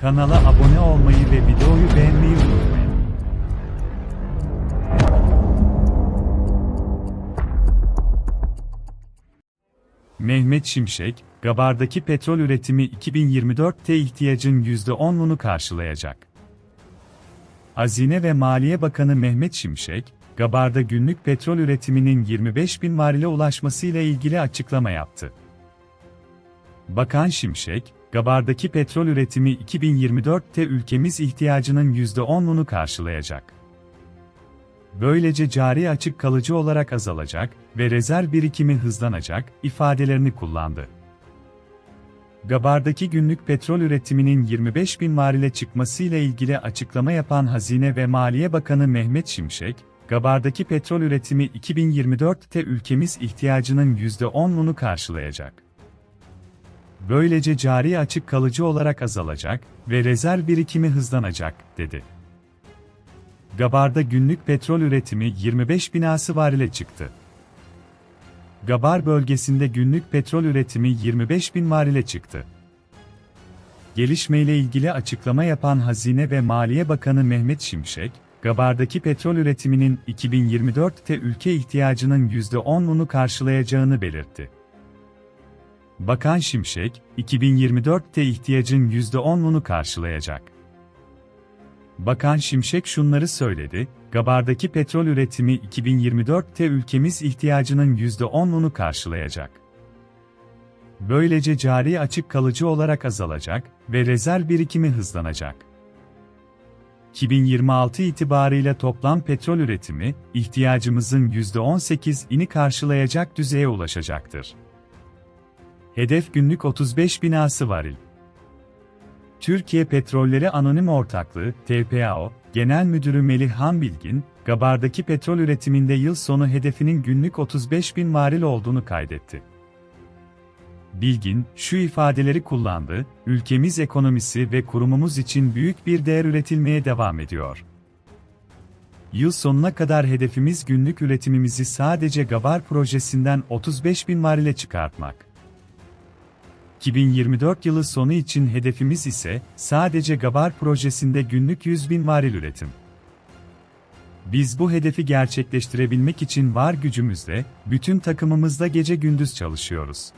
Kanala abone olmayı ve videoyu beğenmeyi unutmayın. Mehmet Şimşek, Gabar'daki petrol üretimi 2024'te ihtiyacın %10'unu karşılayacak. Hazine ve Maliye Bakanı Mehmet Şimşek, Gabar'da günlük petrol üretiminin 25 bin varile ulaşmasıyla ilgili açıklama yaptı. Bakan Şimşek, Gabar'daki petrol üretimi 2024'te ülkemiz ihtiyacının %10'unu karşılayacak. Böylece cari açık kalıcı olarak azalacak ve rezerv birikimi hızlanacak ifadelerini kullandı. Gabar'daki günlük petrol üretiminin 25 bin varile çıkmasıyla ilgili açıklama yapan Hazine ve Maliye Bakanı Mehmet Şimşek, Gabar'daki petrol üretimi 2024'te ülkemiz ihtiyacının %10'unu karşılayacak. Böylece cari açık kalıcı olarak azalacak ve rezerv birikimi hızlanacak, dedi. Gabar'da günlük petrol üretimi 25 binası varile çıktı. Gabar bölgesinde günlük petrol üretimi 25 bin varile çıktı. Gelişmeyle ilgili açıklama yapan Hazine ve Maliye Bakanı Mehmet Şimşek, Gabar'daki petrol üretiminin 2024'te ülke ihtiyacının %10'unu karşılayacağını belirtti. Bakan Şimşek, 2024'te ihtiyacın %10'unu karşılayacak. Bakan Şimşek şunları söyledi, Gabar'daki petrol üretimi 2024'te ülkemiz ihtiyacının %10'unu karşılayacak. Böylece cari açık kalıcı olarak azalacak ve rezerv birikimi hızlanacak. 2026 itibarıyla toplam petrol üretimi, ihtiyacımızın %18'ini karşılayacak düzeye ulaşacaktır. Hedef günlük 35 binası varil. Türkiye Petrolleri Anonim Ortaklığı, TPAO, Genel Müdürü Melih Bilgin, Gabar'daki petrol üretiminde yıl sonu hedefinin günlük 35 bin varil olduğunu kaydetti. Bilgin, şu ifadeleri kullandı, ülkemiz ekonomisi ve kurumumuz için büyük bir değer üretilmeye devam ediyor. Yıl sonuna kadar hedefimiz günlük üretimimizi sadece Gabar projesinden 35 bin varile çıkartmak. 2024 yılı sonu için hedefimiz ise sadece Gabar projesinde günlük 100 bin varil üretim. Biz bu hedefi gerçekleştirebilmek için var gücümüzle, bütün takımımızla gece gündüz çalışıyoruz.